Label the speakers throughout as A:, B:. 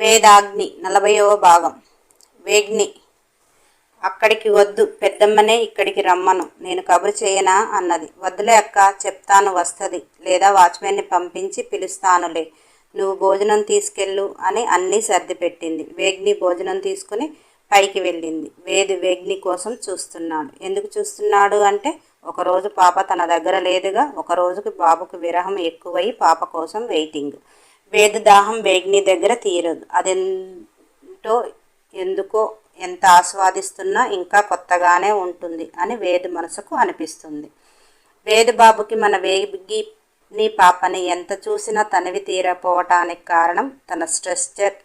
A: వేదాగ్ని నలభైవ భాగం. వేగ్ని అక్కడికి వద్దు పెద్దమ్మనే ఇక్కడికి రమ్మను. నేను కబురు చేయనా? అన్నది. వద్దులే అక్క చెప్తాను వస్తుంది. లేదా వాచ్మెన్ని పంపించి పిలుస్తానులే. నువ్వు భోజనం తీసుకెళ్ళు అని అన్నీ సర్ది పెట్టింది వేగ్ని భోజనం తీసుకుని పైకి వెళ్ళింది. వేది వేగ్ని కోసం చూస్తున్నాడు. ఎందుకు చూస్తున్నాడు అంటే ఒకరోజు పాప తన దగ్గర లేదుగా ఒక రోజుకి బాబుకు విరహం ఎక్కువై పాప కోసం వెయిటింగ్ వేద దాహం వేగ్ని దగ్గర తీరదు. అదెంటో ఎందుకో ఎంత ఆస్వాదిస్తున్నా ఇంకా కొత్తగానే ఉంటుంది అని వేద మనసుకు అనిపిస్తుంది. వేదు బాబుకి మన వేగిని పాపని ఎంత చూసినా తనవి తీరపోవటానికి కారణం తన స్ట్రెస్చర్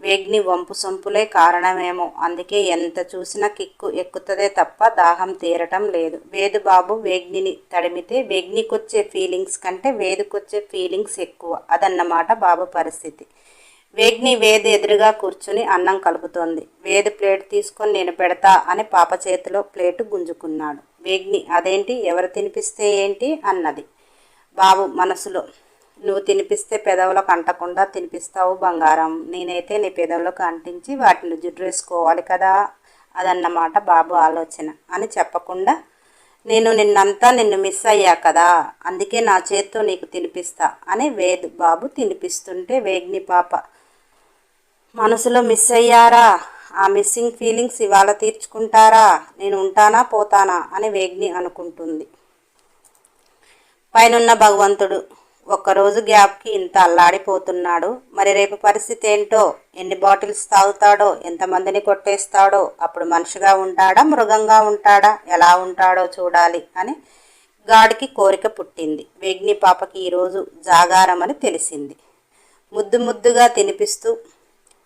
A: వేగ్ని వంపు సొంపులే కారణమేమో. అందుకే ఎంత చూసినా కిక్కు ఎక్కుతదే తప్ప దాహం తీరటం లేదు. వేదుబాబు వేగ్నిని తడిమితే వేగ్నికొచ్చే ఫీలింగ్స్ కంటే వేదుకొచ్చే ఫీలింగ్స్ ఎక్కువ. అదన్నమాట బాబు పరిస్థితి. వేగ్ని వేద ఎదురుగా కూర్చుని అన్నం కలుపుతోంది. వేద ప్లేట్ తీసుకొని నేను పెడతా అని పాప చేతిలో ప్లేటు గుంజుకున్నాడు. వేగ్ని అదేంటి? ఎవరు తినిపిస్తే ఏంటి? అన్నది. బాబు మనసులో నువ్వు తినిపిస్తే పెదవులకు అంటకుండా తినిపిస్తావు బంగారం. నేనైతే నీ పెదవులకు అంటించి వాటిని జుడ్రేసుకోవాలి కదా అదన్నమాట బాబు ఆలోచన అని చెప్పకుండా నేను నిన్నంతా నిన్ను మిస్ అయ్యా కదా అందుకే నా చేత్తో నీకు తినిపిస్తా అని వేద్ బాబు తినిపిస్తుంటే వేగ్ని పాప మనసులో మిస్ అయ్యారా? ఆ మిస్సింగ్ ఫీలింగ్స్ ఇవాళ తీర్చుకుంటారా? నేను ఉంటానా పోతానా అని వేగ్ని అనుకుంటుంది. పైనున్న భగవంతుడు ఒక్కరోజు గ్యాప్కి ఇంత అల్లాడిపోతున్నాడు. మరి రేపు పరిస్థితి ఏంటో? ఎన్ని బాటిల్స్ తాగుతాడో? ఎంతమందిని కొట్టేస్తాడో? అప్పుడు మనిషిగా ఉంటాడా? మృగంగా ఉంటాడా? ఎలా ఉంటాడో చూడాలి అని గాడికి కోరిక పుట్టింది. వేగ్ని పాపకి ఈరోజు జాగారమని తెలిసింది. ముద్దు ముద్దుగా తినిపిస్తూ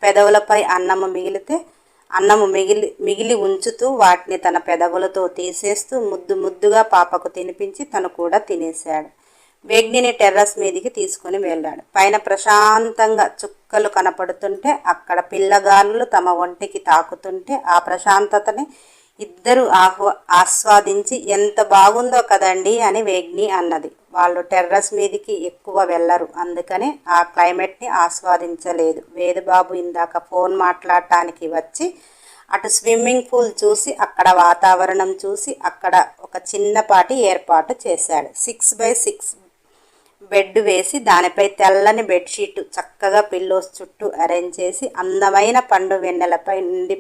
A: పెదవులపై అన్నము మిగిలితే అన్నము మిగిలి మిగిలి ఉంచుతూ వాటిని తన పెదవులతో తీసేస్తూ ముద్దు ముద్దుగా పాపకు తినిపించి తను కూడా తినేశాడు. వేగ్నిని టెర్రస్ మీదికి తీసుకుని వెళ్ళాడు. పైన ప్రశాంతంగా చుక్కలు కనపడుతుంటే అక్కడ పిల్లగాళ్ళు తమ ఒంటికి తాకుతుంటే ఆ ప్రశాంతతని ఇద్దరు ఆహ్వా ఆస్వాదించి ఎంత బాగుందో కదండి అని వేగ్ని అన్నది. వాళ్ళు టెర్రస్ మీదికి ఎక్కువ వెళ్ళరు. అందుకని ఆ క్లైమేట్ని ఆస్వాదించలేదు. వేదబాబు ఇందాక ఫోన్ మాట్లాడటానికి వచ్చి అటు స్విమ్మింగ్ పూల్ చూసి అక్కడ వాతావరణం చూసి అక్కడ ఒక చిన్నపాటి ఏర్పాటు చేశాడు. సిక్స్ బై సిక్స్ బెడ్ వేసి దానిపై తెల్లని బెడ్షీట్ చక్కగా పిల్లోస్ చుట్టూ అరేంజ్ చేసి అందమైన పండు వెన్నెలపై నుండి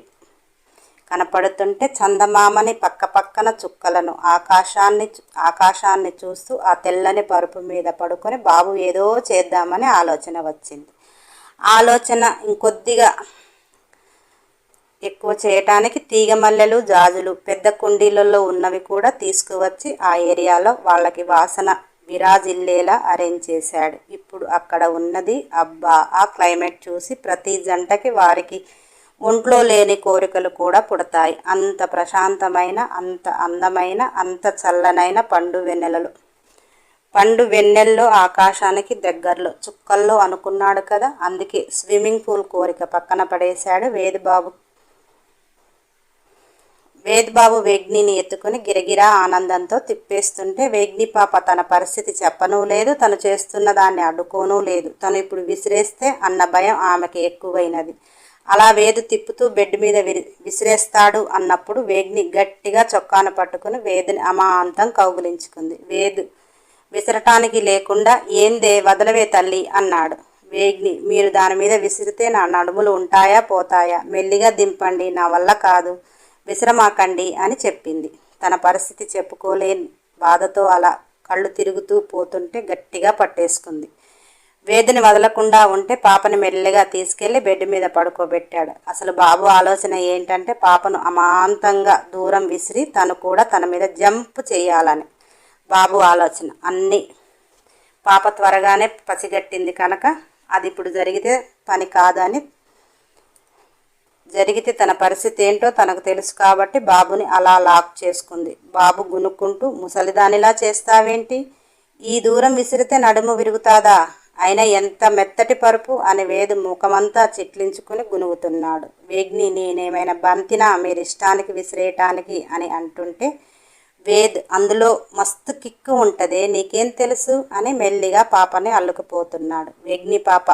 A: కనపడుతుంటే చందమామని పక్క పక్కన చుక్కలను ఆకాశాన్ని ఆకాశాన్ని చూస్తూ ఆ తెల్లని పరుపు మీద పడుకొని బాబు ఏదో చేద్దామని ఆలోచన వచ్చింది. ఆలోచన ఇంకొద్దిగా ఎక్కువ చేయటానికి తీగమల్లెలు జాజులు పెద్ద కుండీలలో ఉన్నవి కూడా తీసుకువచ్చి ఆ ఏరియాలో వాళ్ళకి వాసన విరాజిల్లేలా అరేంజ్ చేశాడు. ఇప్పుడు అక్కడ ఉన్నది అబ్బా ఆ క్లైమేట్ చూసి ప్రతి జంటకి వారికి ఒంట్లో లేని కోరికలు కూడా పుడతాయి. అంత ప్రశాంతమైన అంత అందమైన అంత చల్లనైన పండు వెన్నెలలు. పండు వెన్నెల్లో ఆకాశానికి దగ్గరలో. చుక్కల్లో అనుకున్నాడు కదా అందుకే స్విమ్మింగ్ పూల్ కోరిక పక్కన పడేశాడు వేదిబాబు. వేద్బాబు వేగ్నిని ఎత్తుకుని గిరగిరా ఆనందంతో తిప్పేస్తుంటే వేగ్ని పాప తన పరిస్థితి చెప్పనూ లేదు తను చేస్తున్న దాన్ని అడ్డుకోనూ లేదు. తను ఇప్పుడు విసిరేస్తే అన్న భయం ఆమెకి ఎక్కువైనది. అలా వేదు తిప్పుతూ బెడ్ మీద విరి విసిరేస్తాడు అన్నప్పుడు వేగ్ని గట్టిగా చొక్కాను పట్టుకుని వేదుని అమాంతం కౌగులించుకుంది. వేదు విసరటానికి లేకుండా ఏందే వదలవే తల్లి అన్నాడు. వేగ్ని మీరు దాని మీద విసిరితే నా నడుములు ఉంటాయా పోతాయా? మెల్లిగా దింపండి నా వల్ల కాదు. విశ్రమాకండి అని చెప్పింది. తన పరిస్థితి చెప్పుకోలేని బాధతో అలా కళ్ళు తిరుగుతూ పోతుంటే గట్టిగా పట్టేసుకుంది. వేదిని వదలకుండా ఉంటే పాపని మెల్లిగా తీసుకెళ్ళి బెడ్ మీద పడుకోబెట్టాడు. అసలు బాబు ఆలోచన ఏంటంటే పాపను అమాంతంగా దూరం విసిరి తను కూడా తన మీద జంప్ చేయాలని. బాబు ఆలోచన. అన్నీ పాప త్వరగానే పసిగట్టింది కనుక అది ఇప్పుడు జరిగితే పని కాదని జరిగితే తన పరిస్థితి ఏంటో తనకు తెలుసు కాబట్టి బాబుని అలా లాక్ చేసుకుంది. బాబు గునుక్కుంటూ ముసలిదానిలా చేస్తావేంటి? ఈ దూరం విసిరితే నడుము విరుగుతాదా? అయినా ఎంత మెత్తటి పరుపు అని వేదు ముఖమంతా చిట్లించుకుని గునుగుతున్నాడు. వేగ్ని నేనేమైనా బంతినా మీరు ఇష్టానికి విసిరేయటానికి అని అంటుంటే వేద్ అందులో మస్తు కిక్కు ఉంటుంది నీకేం తెలుసు అని మెల్లిగా పాపని అల్లుకుపోతున్నాడు. వేగ్ని పాప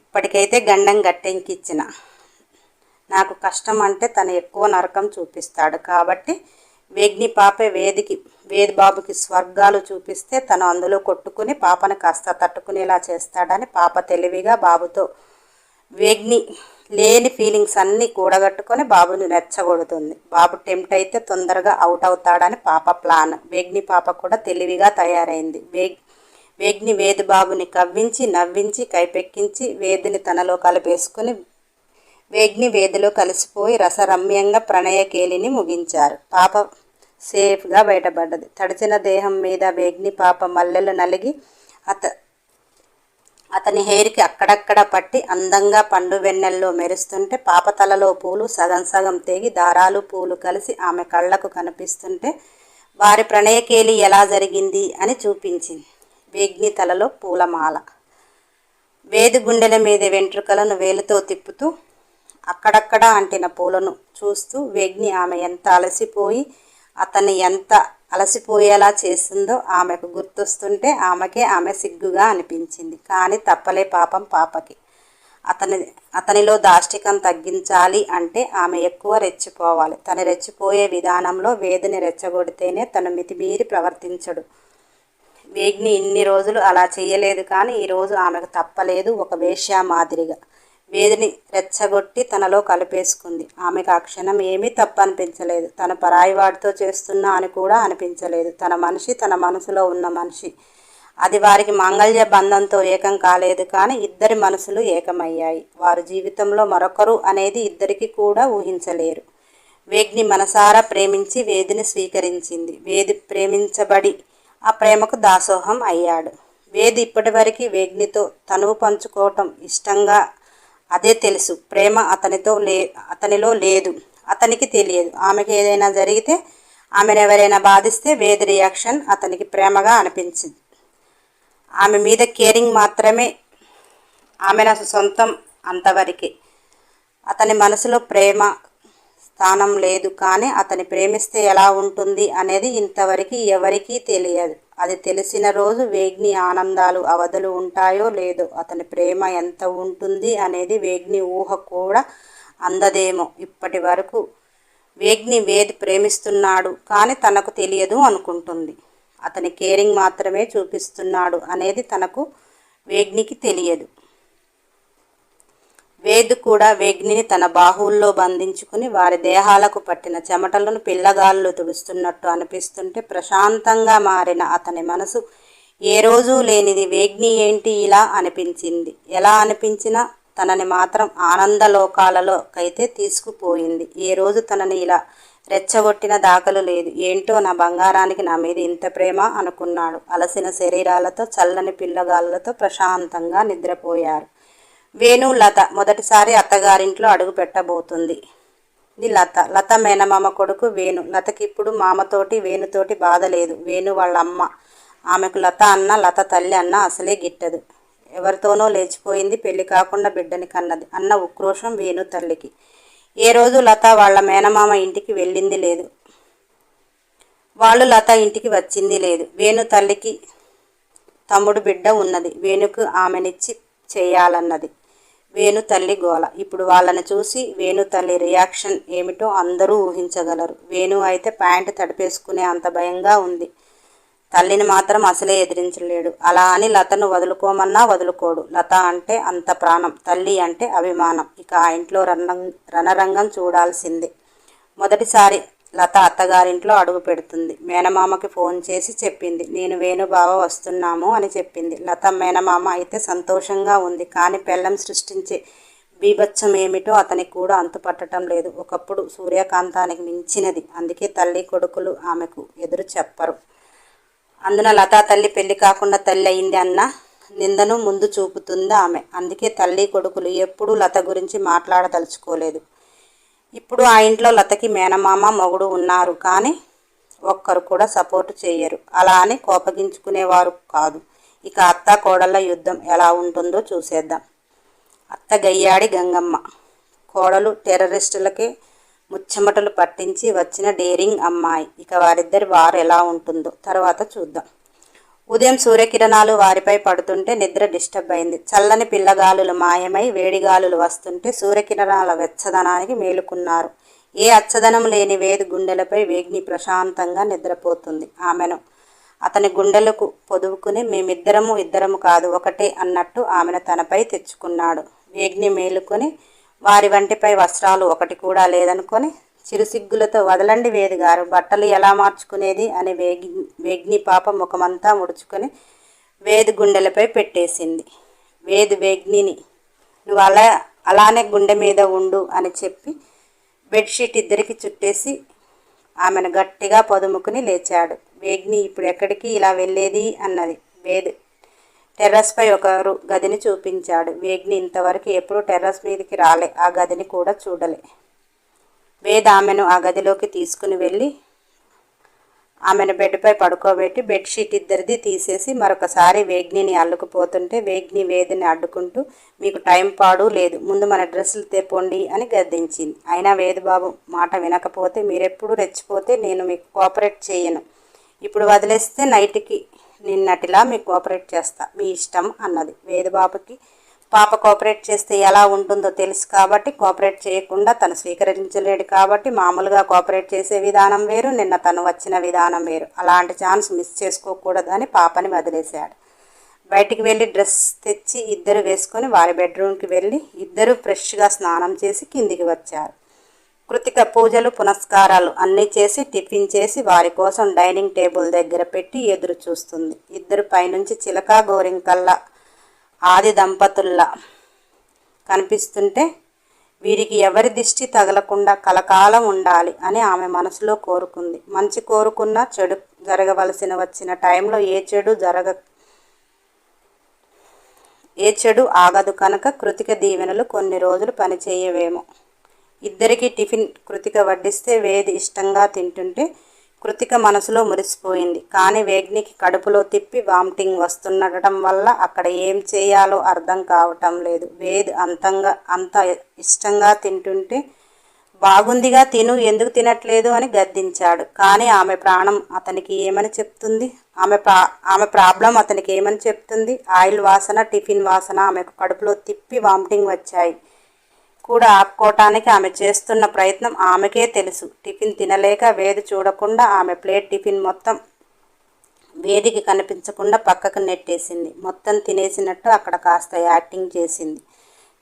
A: ఇప్పటికైతే గండం గట్టెంకిచ్చిన. నాకు కష్టం అంటే తను ఎక్కువ నరకం చూపిస్తాడు. కాబట్టి వేగ్ని పాపే వేదికి వేది బాబుకి స్వర్గాలు చూపిస్తే తను అందులో కొట్టుకుని పాపను కాస్త తట్టుకునేలా చేస్తాడని పాప తెలివిగా బాబుతో వేగ్ని లేని ఫీలింగ్స్ అన్నీ కూడగట్టుకొని బాబుని రెచ్చగొడుతుంది. బాబు టెంప్ట్ అయితే తొందరగా అవుట్ అవుతాడని పాప ప్లాన్. వేగ్ని పాప కూడా తెలివిగా తయారైంది. వేగ్ వేగ్ని వేది బాబుని కవ్వించి నవ్వించి కైపెక్కించి వేదిని తనలో కలిపేసుకుని వేగ్ని వేదిలో కలిసిపోయి రసరమ్యంగా ప్రణయకేలిని ముగించారు. పాప సేఫ్గా బయటపడ్డది. తడిచిన దేహం మీద వేగ్ని పాప మల్లెలు నలిగి అత అతని హెయిర్కి అక్కడక్కడ పట్టి అందంగా పండు వెన్నెల్లో మెరుస్తుంటే పాప తలలో పూలు సగం సగం తెగి దారాలు పూలు కలిసి ఆమె కళ్ళకు కనిపిస్తుంటే వారి ప్రణయకేలి ఎలా జరిగింది అని చూపించింది. వేగ్ని తలలో పూలమాల. వేది గుండెల మీద వెంట్రుకలను వేలుతో తిప్పుతూ అక్కడక్కడ అంటిన పూలను చూస్తూ వేగ్ని ఆమె ఎంత అలసిపోయి అతన్ని ఎంత అలసిపోయేలా చేసిందో ఆమెకు గుర్తొస్తుంటే ఆమెకే ఆమె సిగ్గుగా అనిపించింది. కానీ తప్పలే పాపం పాపకి. అతని అతనిలో దాష్టికం తగ్గించాలి అంటే ఆమె ఎక్కువ రెచ్చిపోవాలి. తను రెచ్చిపోయే విధానంలో వేదిని రెచ్చగొడితేనే తను మితిమీరి ప్రవర్తించడు. వేగ్ని ఇన్ని రోజులు అలా చేయలేదు కానీ ఈరోజు ఆమెకు తప్పలేదు ఒక వేశ్యా మాదిరిగా. వేదిని రెచ్చగొట్టి తనలో కలిపేసుకుంది. ఆమెకు ఆ క్షణం ఏమీ తప్పనిపించలేదు. తన పరాయివాడితో చేస్తున్నా అని కూడా అనిపించలేదు. తన మనిషి తన మనసులో ఉన్న మనిషి. అది వారికి మాంగళ్య బంధంతో ఏకం కాలేదు కానీ ఇద్దరి మనసులు ఏకమయ్యాయి. వారు జీవితంలో మరొకరు అనేది ఇద్దరికి కూడా ఊహించలేరు. వేగ్ని మనసారా ప్రేమించి వేదిని స్వీకరించింది. వేది ప్రేమించబడి ఆ ప్రేమకు దాసోహం అయ్యాడు. వేది ఇప్పటివరకు వేగ్నితో తనువు పంచుకోవటం ఇష్టంగా అదే తెలుసు. ప్రేమ అతనితో లే అతనిలో లేదు. అతనికి తెలియదు. ఆమెకి ఏదైనా జరిగితే ఆమెను ఎవరైనా బాధిస్తే వేది రియాక్షన్ అతనికి ప్రేమగా అనిపించింది. ఆమె మీద కేరింగ్ మాత్రమే ఆమె నా సొంతం అంతవరకే. అతని మనసులో ప్రేమ స్థానం లేదు కానీ అతని ప్రేమిస్తే ఎలా ఉంటుంది అనేది ఇంతవరకు ఎవరికీ తెలియదు. అది తెలిసిన రోజు వేగ్ని ఆనందాలు అవధులు ఉంటాయో లేదో అతని ప్రేమ ఎంత ఉంటుంది అనేది వేగ్ని ఊహ కూడా అందదేమో. ఇప్పటి వరకు వేగ్ని వేద్ ప్రేమిస్తున్నాడు కానీ తనకు తెలియదు అనుకుంటుంది. అతని కేరింగ్ మాత్రమే చూపిస్తున్నాడు అనేది తనకు వేగ్నికి తెలియదు. వేద్ కూడా వేగ్నిని తన బాహువుల్లో బంధించుకుని వారి దేహాలకు పట్టిన చెమటలను పిల్లగాళ్ళు తుడుస్తున్నట్టు అనిపిస్తుంటే ప్రశాంతంగా మారిన అతని మనసు ఏ రోజు లేనిది వేగ్ని ఏంటి ఇలా అనిపించింది. ఎలా అనిపించినా తనని మాత్రం ఆనందలోకాలలోకైతే తీసుకుపోయింది. ఏ రోజు తనని ఇలా రెచ్చగొట్టిన దాఖలు లేదు. ఏంటో నా బంగారానికి నా మీద ఇంత ప్రేమ అనుకున్నాడు. అలసిన శరీరాలతో చల్లని పిల్లగాళ్ళతో ప్రశాంతంగా నిద్రపోయారు. వేణు లత మొదటిసారి అత్తగారింట్లో అడుగు పెట్టబోతుంది ఇది లత. లత మేనమామ కొడుకు వేణు. లతకి ఇప్పుడు మామతోటి వేణుతోటి బాధ లేదు వేణు వాళ్ళ అమ్మ ఆమెకు లత అన్న లత తల్లి అన్న అసలే గిట్టదు. ఎవరితోనో లేచిపోయింది. పెళ్ళి కాకుండా బిడ్డని కన్నది. అన్న ఉక్రోషం వేణు తల్లికి. ఏ రోజు లత వాళ్ళ మేనమామ ఇంటికి వెళ్ళింది లేదు. వాళ్ళు లత ఇంటికి వచ్చింది లేదు. వేణు తల్లికి తమ్ముడు బిడ్డ ఉన్నది. వేణుకు ఆమెనిచ్చి చేయాలన్నది. వేణు తల్లి గోల. ఇప్పుడు వాళ్ళని చూసి వేణు తల్లి రియాక్షన్ ఏమిటో అందరూ ఊహించగలరు. వేణు అయితే ప్యాంటు తడిపేసుకునే అంత భయంగా ఉంది. తల్లిని మాత్రం అసలే ఎదిరించలేడు. అలా అని లతను వదులుకోమన్నా వదులుకోడు. లత అంటే అంత ప్రాణం తల్లి అంటే అభిమానం. ఇక ఆ ఇంట్లో రణం రణరంగం చూడాల్సిందే. మొదటిసారి లత అత్తగారింట్లో అడుగు పెడుతుంది. మేనమామకి ఫోన్ చేసి చెప్పింది. నేను వేణుబావ వస్తున్నాము అని చెప్పింది. లత మేనమామ అయితే సంతోషంగా ఉంది. కానీ పెళ్ళం సృష్టించే బీభత్సం ఏమిటో అతనికి కూడా అంతుపట్టడం లేదు. ఒకప్పుడు సూర్యకాంతానికి మించినది. అందుకే తల్లి కొడుకులు ఆమెకు ఎదురు చెప్పరు. అందున లతా తల్లి పెళ్ళి కాకుండా తల్లి అయింది అన్న నిందను ముందు చూపుతుంది ఆమె. అందుకే తల్లి కొడుకులు ఎప్పుడూ లత గురించి మాట్లాడదలుచుకోలేదు. ఇప్పుడు ఆ ఇంట్లో లతకి మేనమామ మొగుడు ఉన్నారు కానీ ఒక్కరు కూడా సపోర్ట్ చేయరు. అలా అని కోపగించుకునేవారు కాదు. ఇక అత్త కోడళ్ళ యుద్ధం ఎలా ఉంటుందో చూసేద్దాం. అత్త గయ్యాడి గంగమ్మ. కోడలు టెర్రరిస్టులకి ముచ్చమటలు పట్టించి వచ్చిన డేరింగ్ అమ్మాయి. ఇక వారిద్దరి వారు ఎలా ఉంటుందో తర్వాత చూద్దాం. ఉదయం సూర్యకిరణాలు వారిపై పడుతుంటే నిద్ర డిస్టర్బ్ అయింది. చల్లని పిల్లగాలులు మాయమై వేడిగాలులు వస్తుంటే సూర్యకిరణాల వెచ్చదనానికి మేలుకున్నారు. ఏ అచ్చదనం లేని వేది గుండెలపై వేగ్ని ప్రశాంతంగా నిద్రపోతుంది. ఆమెను అతని గుండెలకు పొదువుకుని మేమిద్దరము ఇద్దరము కాదు ఒకటే అన్నట్టు ఆమెను తనపై తెచ్చుకున్నాడు. వేగ్ని మేలుకొని వారి వంటిపై వస్త్రాలు ఒకటి కూడా లేదనుకొని చిరుసిగ్గులతో వదలండి వేది గారు బట్టలు ఎలా మార్చుకునేది అని వేగి వేగ్ని పాప ముఖమంతా ముడుచుకొని వేది గుండెలపై పెట్టేసింది. వేది వేగ్నిని నువ్వు అలా అలానే గుండె మీద ఉండు అని చెప్పి బెడ్షీట్ ఇద్దరికి చుట్టేసి ఆమెను గట్టిగా పొదుముకుని లేచాడు. వేగ్ని ఇప్పుడు ఎక్కడికి ఇలా వెళ్ళేది? అన్నది. వేద్ టెర్రస్పై ఒకరు గదిని చూపించాడు. వేగ్ని ఇంతవరకు ఎప్పుడూ టెర్రస్ మీదకి రాలే. ఆ గదిని కూడా చూడలే. వేద్ ఆమెను ఆ గదిలోకి తీసుకుని వెళ్ళి ఆమెను బెడ్పై పడుకోబెట్టి బెడ్షీట్ ఇద్దరిది తీసేసి మరొకసారి వేగ్నిని అల్లుకుపోతుంటే వేగ్ని వేదిని అడ్డుకుంటూ మీకు టైం పాడు లేదు ముందు మన డ్రెస్సులు తెప్పండి అని గద్దించింది. అయినా వేదుబాబు మాట వినకపోతే మీరెప్పుడు రెచ్చిపోతే నేను మీకు కోఆపరేట్ చేయను. ఇప్పుడు వదిలేస్తే నైట్కి నిన్నటిలా మీకు కోఆపరేట్ చేస్తా మీ ఇష్టం అన్నది. వేదుబాబుకి పాప కోఆపరేట్ చేస్తే ఎలా ఉంటుందో తెలుసు కాబట్టి కోఆపరేట్ చేయకుండా తను స్వీకరించలేడు కాబట్టి మామూలుగా కోఆపరేట్ చేసే విధానం వేరు నిన్న తను వచ్చిన విధానం వేరు. అలాంటి ఛాన్స్ మిస్ చేసుకోకూడదని పాపని వదిలేశాడు. బయటికి వెళ్ళి డ్రెస్ తెచ్చి ఇద్దరు వేసుకొని వారి బెడ్రూమ్కి వెళ్ళి ఇద్దరు ఫ్రెష్గా స్నానం చేసి కిందికి వచ్చారు. కృతిక పూజలు పునస్కారాలు అన్నీ చేసి టిఫిన్ చేసి వారి కోసం డైనింగ్ టేబుల్ దగ్గర పెట్టి ఎదురు చూస్తుంది. ఇద్దరు పైనుంచి చిలక గోరింకల్లా ఆది దంపతుల్లా కనిపిస్తుంటే వీరికి ఎవరి దిష్టి తగలకుండా కలకాలం ఉండాలి అని ఆమె మనసులో కోరుకుంది. మంచి కోరుకున్న చెడు జరగవలసిన వచ్చిన టైంలో ఏ చెడు జరగ ఏ చెడు ఆగదు కనుక కృతిక దీవెనలు కొన్ని రోజులు పనిచేయవేమో. ఇద్దరికి టిఫిన్ కృతిక వడ్డిస్తే వేది ఇష్టంగా తింటుంటే కృతిక మనసులో మురిసిపోయింది. కానీ వేగ్నికి కడుపులో తిప్పి వామిటింగ్ వస్తుండటం వల్ల అక్కడ ఏం చేయాలో అర్థం కావటం లేదు. వేద్ అంతంగా అంత ఇష్టంగా తింటుంటే బాగుందిగా తిను ఎందుకు తినట్లేదు? అని గద్దించాడు. కానీ ఆమె ప్రాణం అతనికి ఏమని చెప్తుంది? ఆమె ప్రా ఆమె ప్రాబ్లం అతనికి ఏమని చెప్తుంది? ఆయిల్ వాసన టిఫిన్ వాసన ఆమెకు కడుపులో తిప్పి వామిటింగ్ వచ్చాయి. కూడా ఆపుకోవటానికి ఆమె చేస్తున్న ప్రయత్నం ఆమెకే తెలుసు. టిఫిన్ తినలేక వేది చూడకుండా ఆమె ప్లేట్ టిఫిన్ మొత్తం వేదికి కనిపించకుండా పక్కకు నెట్టేసింది. మొత్తం తినేసినట్టు అక్కడ కాస్త యాక్టింగ్ చేసింది.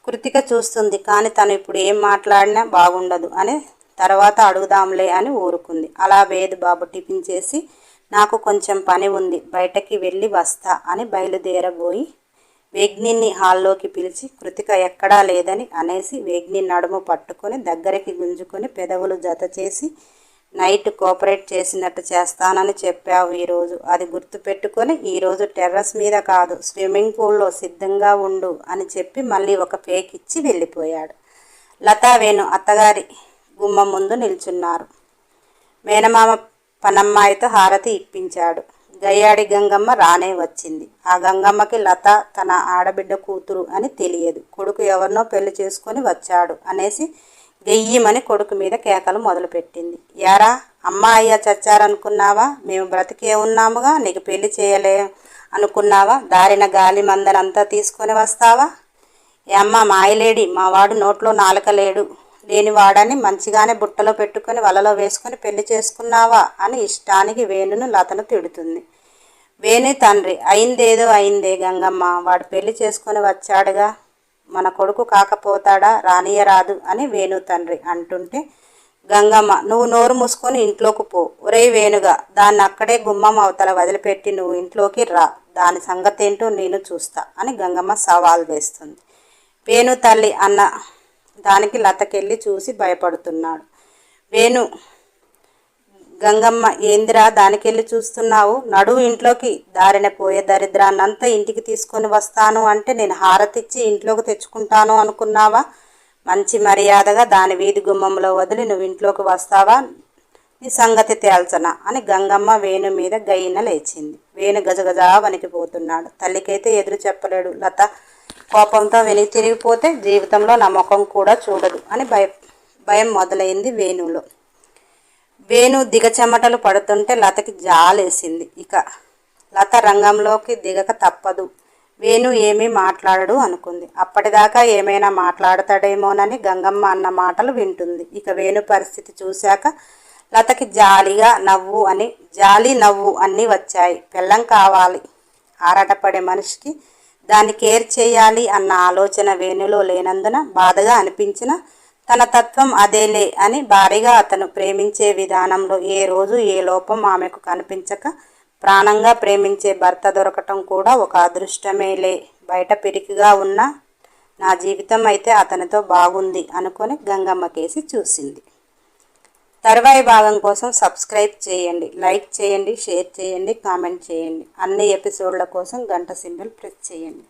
A: కృతిక చూస్తుంది కానీ తను ఇప్పుడు ఏం మాట్లాడినా బాగుండదు అని తర్వాత అడుగుదాంలే అని ఊరుకుంది. అలా వేది బాబు టిఫిన్ చేసి నాకు కొంచెం పని ఉంది బయటకి వెళ్ళి వస్తా అని బయలుదేరబోయి వేగ్నిని హాల్లోకి పిలిచి కృతిక ఎక్కడా లేదని అనేసి వేగ్ని నడుము పట్టుకొని దగ్గరికి గుంజుకొని పెదవులు జత చేసి నైట్ కోఆపరేట్ చేసినట్టు చేస్తానని చెప్పావు ఈరోజు అది గుర్తుపెట్టుకొని ఈరోజు టెర్రస్ మీద కాదు స్విమ్మింగ్ పూల్లో సిద్ధంగా ఉండు అని చెప్పి మళ్ళీ ఒక ఫేక్ ఇచ్చి వెళ్ళిపోయాడు. లతా వేణు అత్తగారి గుమ్మం ముందు నిల్చున్నారు. మేనమామ పనమ్మాయితో హారతి ఇప్పించాడు. గయ్యాడి గంగమ్మ రానే వచ్చింది. ఆ గంగమ్మకి లత తన ఆడబిడ్డ కూతురు అని తెలియదు. కొడుకు ఎవరినో పెళ్ళి చేసుకొని వచ్చాడు అనేసి గెయ్యమని కొడుకు మీద కేకలు మొదలుపెట్టింది. యారా అమ్మ అయ్య చచ్చారనుకున్నావా? మేము బ్రతికే ఉన్నాముగా? నీకు పెళ్ళి చేయలే అనుకున్నావా? దారిన గాలి మందనంతా తీసుకొని వస్తావా? ఏ అమ్మ మాయలేడి మా వాడు నోట్లో నాలుక లేడు. లేని వాడని మంచిగానే బుట్టలో పెట్టుకొని వలలో వేసుకొని పెళ్ళి చేసుకున్నావా అని ఇష్టానికి వేణును లతను తిడుతుంది. వేణు తండ్రి అయిందేదో అయిందే గంగమ్మ వాడు పెళ్ళి చేసుకొని వచ్చాడుగా మన కొడుకు కాకపోతాడా రానియరాదు అని వేణు తండ్రి అంటుంటే గంగమ్మ నువ్వు నోరు మూసుకొని ఇంట్లోకి పో. ఒరే వేణుగా దాన్ని అక్కడే గుమ్మం అవతల వదిలిపెట్టి నువ్వు ఇంట్లోకి రా. దాని సంగతి ఏంటో నేను చూస్తా అని గంగమ్మ సవాల్ వేస్తుంది. వేణు తల్లి అన్న దానికి లతకెళ్ళి చూసి భయపడుతున్నాడు. వేణు గంగమ్మ ఏందిరా దానికెళ్ళి చూస్తున్నావు? నడువు ఇంట్లోకి. దారిన పోయే దరిద్రాన్నంతా ఇంటికి తీసుకొని వస్తాను అంటే నేను హారతిచ్చి ఇంట్లోకి తెచ్చుకుంటాను అనుకున్నావా? మంచి మర్యాదగా దాని వీధి గుమ్మంలో వదిలి నువ్వు ఇంట్లోకి వస్తావా? నీ సంగతి తేల్చనా? అని గంగమ్మ వేణు మీద గయ్యన లేచింది. వేణు గజగజా వణికిపోతున్నాడు. తల్లికైతే ఎదురు చెప్పలేడు. లత కోపంతో వెనక్కి తిరిగిపోతే జీవితంలో నా ముఖం కూడా చూడదు అని భయ భయం మొదలైంది వేణులో. వేణు దిగచెమటలు పడుతుంటే లతకి జాలేసింది. ఇక లత రంగంలోకి దిగక తప్పదు. వేణు ఏమీ మాట్లాడడు అనుకుంది. అప్పటిదాకా ఏమైనా మాట్లాడతాడేమోనని గంగమ్మ అన్న మాటలు వింటుంది. ఇక వేణు పరిస్థితి చూశాక లతకి జాలిగా నవ్వు అని జాలి నవ్వు అన్నీ వచ్చాయి. పెళ్ళం కావాలి. ఆరాటపడే మనిషికి దాన్ని కేర్ చేయాలి అన్న ఆలోచన వేణులో లేనందున బాధగా అనిపించిన తన తత్వం అదేలే అని భారీగా అతను ప్రేమించే విధానంలో ఏ రోజు ఏ లోపం ఆమెకు కనిపించక ప్రాణంగా ప్రేమించే భర్త దొరకటం కూడా ఒక అదృష్టమేలే. బయట పిరికిగా ఉన్న నా జీవితం అయితే అతనితో బాగుంది అనుకొని గంగమ్మ కేసి చూసింది. తరువాయి భాగం కోసం సబ్స్క్రైబ్ చేయండి లైక్ చేయండి షేర్ చేయండి కామెంట్ చేయండి. అన్ని ఎపిసోడ్ల కోసం గంట సింబల్ ప్రెస్ చేయండి.